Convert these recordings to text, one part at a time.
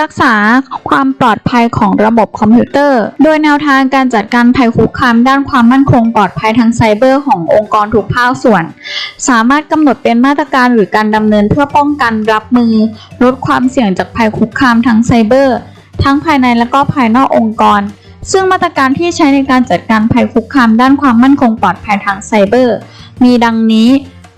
รักษาความปลอดภัยของระบบคอมพิวเตอร์ โดยแนวทางการจัดการภัยคุกคามด้านความมั่นคงปลอดภัยทางไซเบอร์ขององค์กรทุกภาคส่วน สามารถกำหนดเป็นมาตรการหรือการดำเนินเพื่อป้องกันรับมือ ลดความเสี่ยงจากภัยคุกคามทางไซเบอร์ ทั้งภายในและก็ภายนอกองค์กร ซึ่งมาตรการที่ใช้ในการจัดการภัยคุกคามด้านความมั่นคงปลอดภัยทางไซเบอร์ มีดังนี้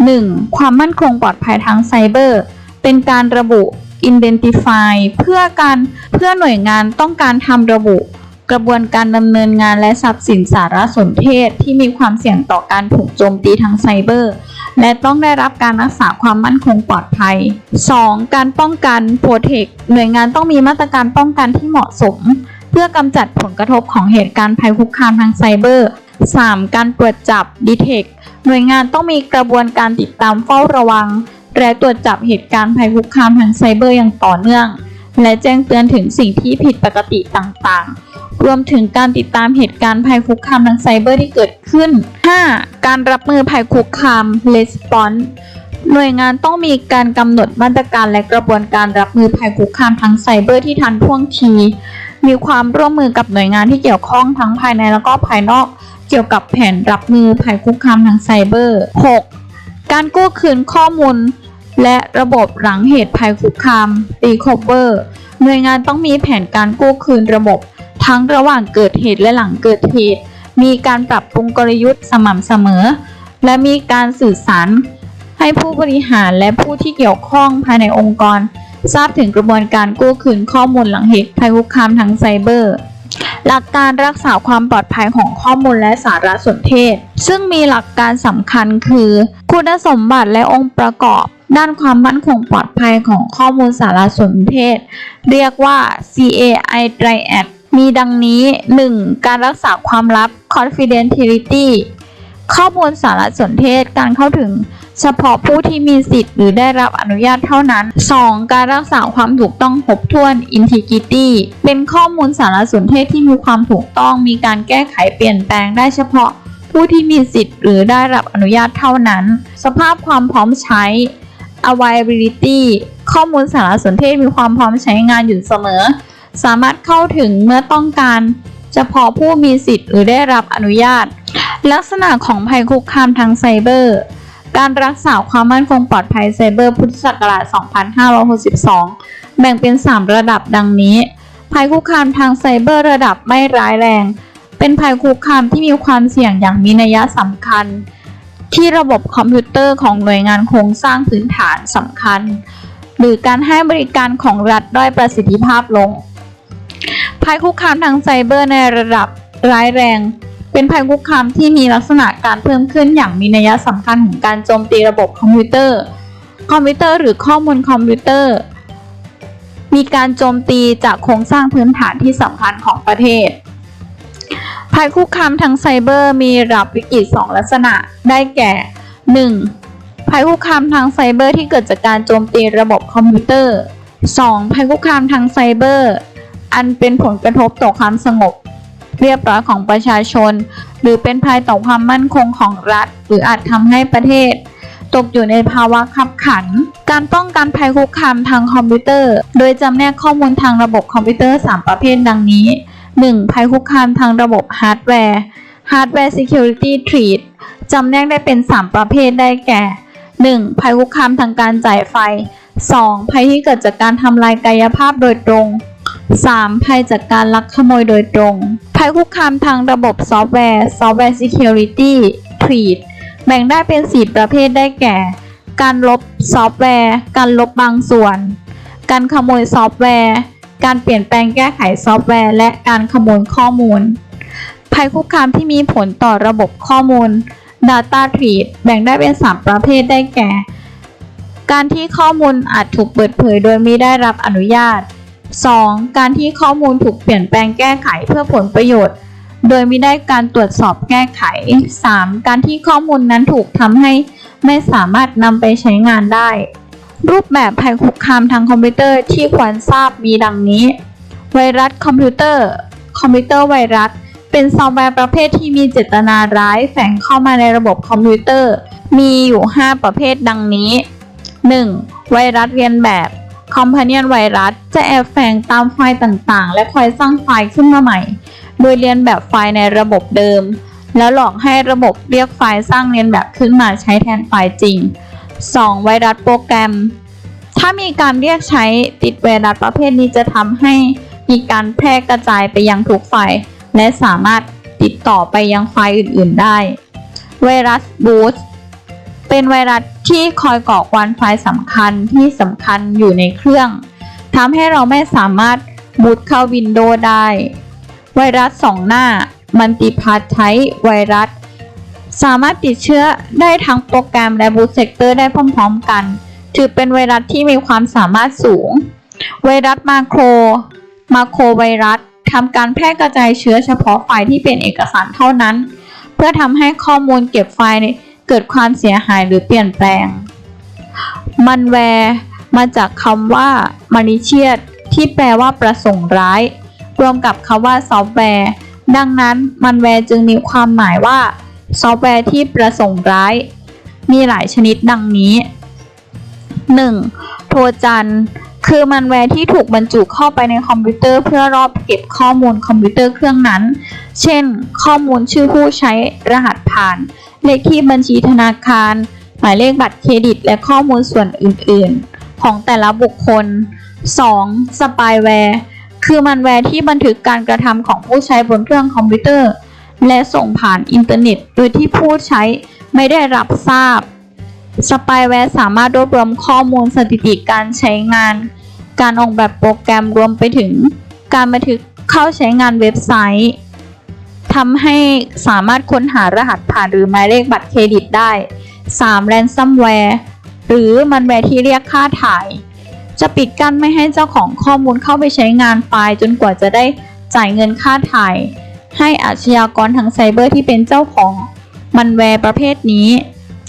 1. ความมั่นคงปลอดภัยทางไซเบอร์ เป็นการระบุ identify เพื่อการเพื่อหน่วยงานต้องการทำระบุ กระบวนการดำเนินงานและทรัพย์สินสารสนเทศที่มีความเสี่ยงต่อการถูกโจมตีทางไซเบอร์ และต้องได้รับการรักษาความมั่นคงปลอดภัย 2. การป้องกัน protect หน่วยงานต้องมีมาตรการป้องกันที่เหมาะสม เพื่อกำจัดผลกระทบของเหตุการณ์ภัยคุกคามทางไซเบอร์ 3. การตรวจจับ detect หน่วยงานต้องมีกระบวนการติดตามเฝ้าระวัง และตรวจจับเหตุการณ์ภัยคุกคามทางไซเบอร์อย่างต่อเนื่อง และแจ้งเตือนถึงสิ่งที่ผิดปกติต่างๆ รวมถึงการติดตามเหตุการณ์ภัยคุกคามทางไซเบอร์ที่เกิดขึ้น 5. การรับมือภัยคุกคาม response หน่วยงานต้องมีการกำหนดมาตรการและกระบวนการรับมือภัยคุกคามทางไซเบอร์ที่ทันท่วงที มีความร่วมมือกับหน่วยงานที่เกี่ยวข้องทั้งภายในและก็ภายนอก เกี่ยวกับแผนรับมือภัยคุกคามทางไซเบอร์ 6. การกู้คืนข้อมูล และระบบหลังเหตุภัยคุกคาม recover หน่วยงานต้องมีแผนการกู้คืนระบบ ทั้งระหว่างเกิดเหตุและหลังเกิดเหตุ มีการปรับปรุงกลยุทธ์สม่ำเสมอ และมีการสื่อสารให้ผู้บริหารและผู้ที่เกี่ยวข้องภายในองค์กร ทราบถึงกระบวนการกู้คืนข้อมูลหลังเหตุภัยคุกคามทางไซเบอร์ หลักการรักษาความปลอดภัยของข้อมูลและสารสนเทศ ซึ่งมีหลักการสำคัญคือ คุณสมบัติและองค์ประกอบ ด้านความมั่นคงปลอดภัยของข้อมูลสารสนเทศ เรียกว่า CAI Triad มีดังนี้ 1. การรักษาความลับ confidentiality ข้อมูลสารสนเทศการเข้าถึง เฉพาะผู้ที่มีสิทธิ์หรือได้รับอนุญาตเท่านั้น 2. การรักษาความถูกต้องครบถ้วน integrity เป็นข้อมูลสารสนเทศที่มีความถูกต้องมีการแก้ไขเปลี่ยนแปลงได้เฉพาะ ผู้ที่มีสิทธิ์หรือได้รับอนุญาตเท่านั้น สภาพความพร้อมใช้ availability ข้อมูลสารสนเทศมีความพร้อมใช้งานอยู่เสมอ สามารถเข้าถึงเมื่อต้องการเฉพาะผู้มีสิทธิ์หรือได้รับอนุญาต ลักษณะของภัยคุกคามทางไซเบอร์ การรักษาความมั่นคงปลอดภัยไซเบอร์พุทธศักราช 2562 แบ่งเป็น 3 ระดับดังนี้ ภัยคุกคามทางไซเบอร์ระดับไม่ร้ายแรง เป็นภัยคุกคามที่มีความเสี่ยงอย่างมีนัยสำคัญ ที่ระบบคอมพิวเตอร์ของหน่วยงานโครงสร้างพื้นฐานสำคัญ หรือการให้บริการของรัฐด้อยประสิทธิภาพลง ภัยคุกคามทางไซเบอร์ในระดับร้ายแรง เป็นภัยคุกคามที่มีลักษณะการเพิ่มขึ้นอย่างมีนัยสำคัญของการโจมตีระบบคอมพิวเตอร์ คอมพิวเตอร์หรือข้อมูลคอมพิวเตอร์ มีการโจมตีจากโครงสร้างพื้นฐานที่สำคัญของประเทศ ภัยคุกคามทางไซเบอร์มีระดับวิกฤต2ลักษณะได้แก่ 1. ภัยคุกคามทางไซเบอร์ที่เกิดจากการโจมตีระบบคอมพิวเตอร์ 2. ภัยคุกคามทางไซเบอร์ อันเป็นผลกระทบต่อความสงบ เรียบร้อยของประชาชน หรือเป็นภัยต่อความมั่นคงของรัฐ หรืออาจทำให้ประเทศ ตกอยู่ในภาวะขับขัน การป้องกันภัยคุกคามทางคอมพิวเตอร์ โดยจำแนกข้อมูลทางระบบคอมพิวเตอร์ 3 ประเภทดังนี้ 1. ภัยคุกคามทางระบบฮาร์ดแวร์ Hardware Security Threat จำแนกได้เป็น 3 ประเภทได้แก่ 1. ภัยคุกคามทางการจ่ายไฟ 2. ภัยที่เกิดจากการทำลายกายภาพโดยตรง 3. ภัยจากการลักขโมยโดยตรง ภัยคุกคามทางระบบซอฟต์แวร์ Software Security Threat แบ่งได้เป็น 4 ประเภทได้แก่ การลบซอฟต์แวร์ การลบบางส่วน การขโมยซอฟต์แวร์ การเปลี่ยนแปลงแก้ไขซอฟต์แวร์ และการขโมยข้อมูล ภัยคุกคามที่มีผลต่อระบบข้อมูล Data Threat แบ่งได้เป็น 3 ประเภทได้แก่ การที่ข้อมูลอาจถูกเปิดเผยโดยไม่ได้รับอนุญาต 2. การที่ข้อมูลถูกเปลี่ยนแปลงแก้ไขเพื่อผลประโยชน์ โดยไม่ได้การตรวจสอบแก้ไข 3. การที่ข้อมูลนั้นถูกทำให้ไม่สามารถนำไปใช้งานได้ รูปแบบภัยคุกคามทางคอมพิวเตอร์ที่ควรทราบมีดังนี้ ไวรัสคอมพิวเตอร์ คอมพิวเตอร์ไวรัส เป็นซอฟต์แวร์ประเภทที่มีเจตนาร้ายแฝงเข้ามาในระบบคอมพิวเตอร์ มีอยู่ 5 ประเภทดังนี้ 1. ไวรัสเรียนแบบ Companion ไวรัสจะแอบแฝงตามไฟล์ต่างๆ และคอยสร้างไฟล์ขึ้นมาใหม่ โดยเรียนแบบไฟล์ในระบบเดิม แล้วหลอกให้ระบบเรียกไฟล์สร้างเรียนแบบขึ้นมาใช้แทนไฟล์จริง 2. ไวรัสโปรแกรม ถ้ามีการเรียกใช้ติดไวรัสประเภทนี้จะทำให้มีการแพร่กระจายไปยังทุกไฟล์และสามารถติดต่อไปยังไฟล์อื่น ๆ ได้ ไวรัสบูสต์ เป็นไวรัสที่คอยก่อกวนไฟล์สำคัญที่สำคัญอยู่ในเครื่องทำให้เราไม่สามารถบูตเข้าวินโดว์ได้ ไวรัสสองหน้ามันติพาร์ทไทไวรัส สามารถติดเชื้อได้ทั้งโปรแกรมและบูตเซกเตอร์ได้พร้อมๆกัน ถือเป็นไวรัสที่มีความสามารถสูง ไวรัสมาโคร มาโครไวรัสทำการแพร่กระจายเชื้อเฉพาะไฟล์ที่เป็นเอกสารเท่านั้น เพื่อทำให้ข้อมูลเก็บไฟล์ เกิดความเสียหายหรือเปลี่ยนแปลง มันแวร์มาจากคำว่า malicious ที่แปลว่าประสงค์ร้าย รวมกับคำว่าซอฟต์แวร์ ดังนั้นมันแวร์จึงมีความหมายว่า ซอฟต์แวร์ที่ประสงค์ร้าย มีหลายชนิดดังนี้ 1. โทรจันคือมันแวร์ที่ถูกบรรจุเข้าไปในคอมพิวเตอร์เพื่อรอบเก็บข้อมูลคอมพิวเตอร์เครื่องนั้น เช่น ข้อมูลชื่อผู้ใช้รหัสผ่าน เลขที่บัญชีธนาคาร หมายเลขบัตรเครดิต และข้อมูลส่วนอื่น ๆ ของแต่ละบุคคล 2. สปายแวร์คือมันแวร์ที่บันทึกการกระทำของผู้ใช้บนเครื่องคอมพิวเตอร์ และส่งผ่านอินเทอร์เน็ต โดยที่ผู้ใช้ไม่ได้รับทราบ สปายแวร์สามารถรวบรวมข้อมูลสถิติการใช้งาน การออกแบบโปรแกรมรวมไปถึง การบันทึกเข้าใช้งานเว็บไซต์ ทำให้สามารถค้นหารหัสผ่านหรือหมายเลขบัตรเครดิตได้ 3. ransomware หรือมันแวร์ที่เรียกค่าถ่าย จะปิดกั้นไม่ให้เจ้าของข้อมูลเข้าไปใช้งานไฟล์จนกว่าจะได้จ่ายเงินค่าถ่าย ให้อาชญากรทางไซเบอร์ที่เป็นเจ้าของมันแวร์ประเภทนี้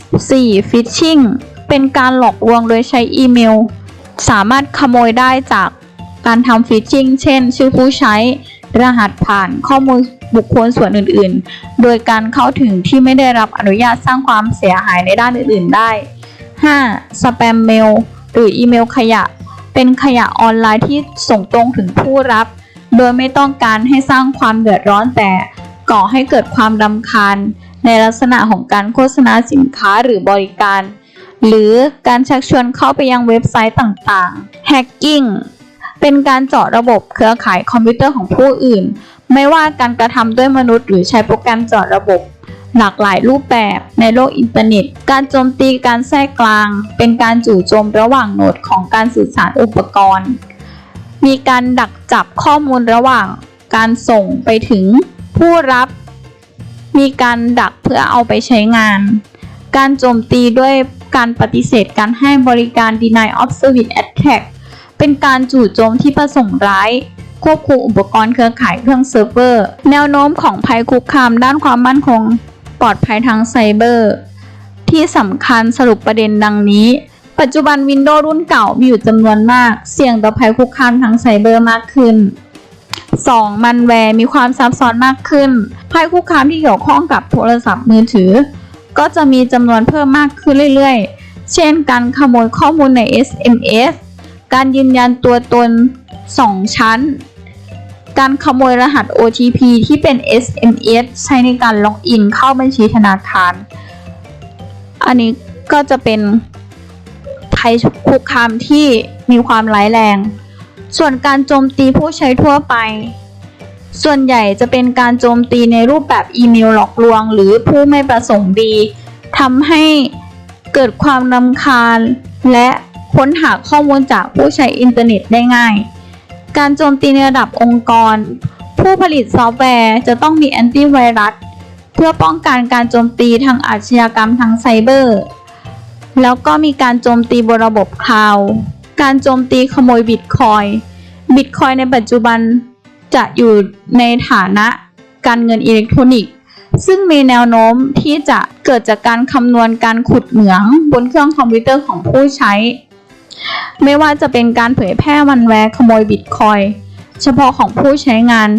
4. phishing เป็นการหลอกลวงโดยใช้อีเมล สามารถขโมยได้จากการทำฟิชชิงเช่น ชื่อผู้ใช้ รหัสผ่านข้อมูล บุคคลส่วนอื่นๆ โดยการเข้าถึงที่ไม่ได้รับอนุญาตสร้างความเสียหายในด้านอื่นๆ ได้ 5. สแปมเมลหรืออีเมลขยะ เป็นขยะออนไลน์ที่ส่งตรงถึงผู้รับ โดยไม่ต้องการให้สร้างความเดือดร้อนแต่ก่อให้เกิดความรำคาญ ในลักษณะของการโฆษณาสินค้าหรือบริการ หรือการชักชวนเข้าไปยังเว็บไซต์ต่างๆ Hacking เป็นการเจาะระบบเครือข่ายคอมพิวเตอร์ของผู้อื่น ไม่ว่าการกระทำด้วยมนุษย์หรือใช้โปรแกรมเจาะระบบ หลากหลายรูปแบบในโลกอินเทอร์เน็ต การโจมตีการแทรกกลาง เป็นการจู่โจมระหว่างโนดของการสื่อสารอุปกรณ์ มีการดักจับข้อมูลระหว่างการส่งไปถึงผู้รับ มีการดักเพื่อเอาไปใช้งาน การโจมตีด้วยการปฏิเสธการให้บริการ deny of service attack เป็นการจู่โจมที่ประสงค์ร้าย ควบคุมอุปกรณ์เครือข่ายเครื่องเซิร์ฟเวอร์ แนวโน้มของภัยคุกคามด้านความมั่นคง ปลอดภัยทางไซเบอร์ ที่สำคัญสรุปประเด็นดังนี้ ปัจจุบัน Windows รุ่นเก่ามีอยู่จำนวนมาก เสี่ยงต่อภัยคุกคามทางไซเบอร์มากขึ้น 2. มันแวร์มีความซับซ้อนมากขึ้น ภัยคุกคามที่เกี่ยวข้องกับโทรศัพท์มือถือ ก็จะมีจำนวนเพิ่มมากขึ้นเรื่อยๆ เช่นการขโมยข้อมูลใน SMS การยืนยันตัวตน 2 ชั้น การขโมยรหัส OTP ที่เป็น SMS ใช้ในการล็อกอินเข้าบัญชีธนาคาร อันนี้ก็จะเป็นภัยคุกคามที่มีความร้ายแรง ส่วนการโจมตีผู้ใช้ทั่วไป ส่วนใหญ่จะเป็นการโจมตีในรูปแบบอีเมลหลอกลวง หรือผู้ไม่ประสงค์ดีทำให้เกิดความรำคาญและ ค้นหาข้อมูลจากผู้ใช้อินเทอร์เน็ตได้ง่าย การโจมตีในระดับองค์กร ผู้ผลิตซอฟต์แวร์จะต้องมีแอนตี้ไวรัสเพื่อป้องกันการโจมตีทางอาชญากรรมทางไซเบอร์ แล้วก็มีการโจมตีบนระบบคลาวด์การโจมตีขโมยบิตคอยบิตคอยในปัจจุบันจะอยู่ในฐานะการเงินอิเล็กทรอนิกส์ ซึ่งมีแนวโน้มที่จะเกิดจากการคำนวณการขุดเหมืองบนเครื่องคอมพิวเตอร์ของผู้ใช้ ไม่ว่าจะเป็นการเผยแพร่มันแวร์ขโมยบิตคอยเฉพาะของผู้ใช้งาน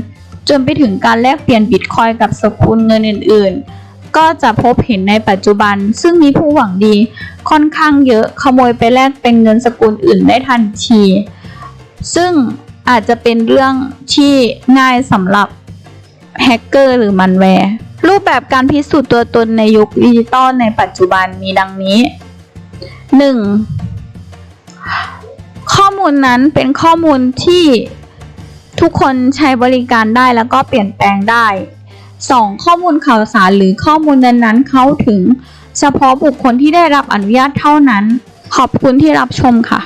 จนไปถึงการแลกเปลี่ยนบิตคอยกับสกุลเงินอื่น ๆ ก็จะพบเห็นในปัจจุบัน ซึ่งมีผู้หวังดีค่อนข้างเยอะขโมยไปแลกเป็นเงินสกุลอื่นได้ทันที ซึ่งอาจจะเป็นเรื่องที่ง่ายสำหรับแฮกเกอร์หรือมันแวร์รูปแบบการพิสูจน์ตัวตนในยุคดิจิตอลในปัจจุบันมีดังนี้ 1. ข้อมูลนั้นเป็นข้อมูลที่ทุกคนใช้บริการได้แล้วก็เปลี่ยนแปลงได้ 2. ข้อมูลข่าวสารหรือข้อมูลนั้นๆเข้าถึง เฉพาะบุคคลที่ได้รับอนุญาตเท่านั้น ขอบคุณที่รับชมค่ะ